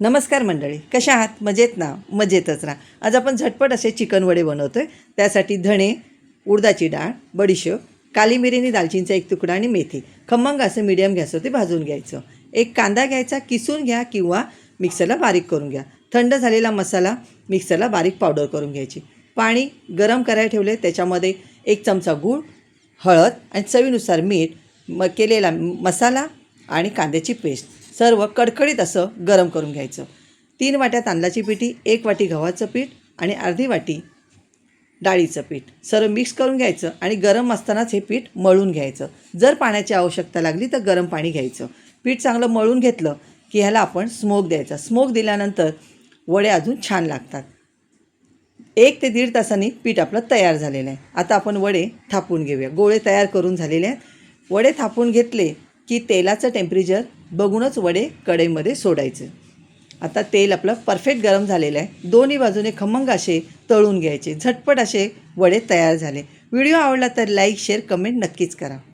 नमस्कार मंडळी कशा आहात? मजेत ना? मजेतच राहा आज आपण झटपट असे चिकन वडे बनवतो आहे त्यासाठी धणे उडदाची डाळ बडीशेप काली मिरीनी दालचिनीचा एक तुकडा आणि मेथी. खमंग असं मिडियम गॅसवरती भाजून घ्यायचं. एक कांदा घ्यायचा किसून घ्या किंवा मिक्सरला बारीक करून घ्या. थंड झालेला मसाला मिक्सरला बारीक पावडर करून घ्यायची. पाणी गरम करायला ठेवले त्याच्यामध्ये एक चमचा गूळ हळद आणि चवीनुसार मीठ म केलेला मसाला आणि कांद्याची पेस्ट. सर्व कडकडीत असं गरम करून घ्यायचं. तीन वाट्या तांदळाची पिठी एक वाटी गव्हाचं पीठ आणि अर्धी वाटी डाळीचं पीठ. सर्व मिक्स करून घ्यायचं आणि गरम असतानाच हे पीठ मळून घ्यायचं. जर पाण्याची आवश्यकता लागली तर गरम पाणी घ्यायचं. पीठ चांगलं मळून घेतलं की ह्याला आपण स्मोक द्यायचा. स्मोक दिल्यानंतर वडे अजून छान लागतात. एक ते दीड तासांनी पीठ आपलं तयार झालेलं आहे. आता आपण वडे थापून घेऊया. गोळे तयार करून झालेले आहेत. वडे थापून घेतले की तेलाचं टेम्परेचर बघूनच वडे कढईमध्ये सोडायचे. आता तेल आपलं परफेक्ट गरम झालेलं आहे. दोन्ही बाजूने खमंग असे तळून घ्यायचे. झटपट असे वडे तयार झाले. व्हिडिओ आवडला तर लाईक शेअर कमेंट नक्कीच करा.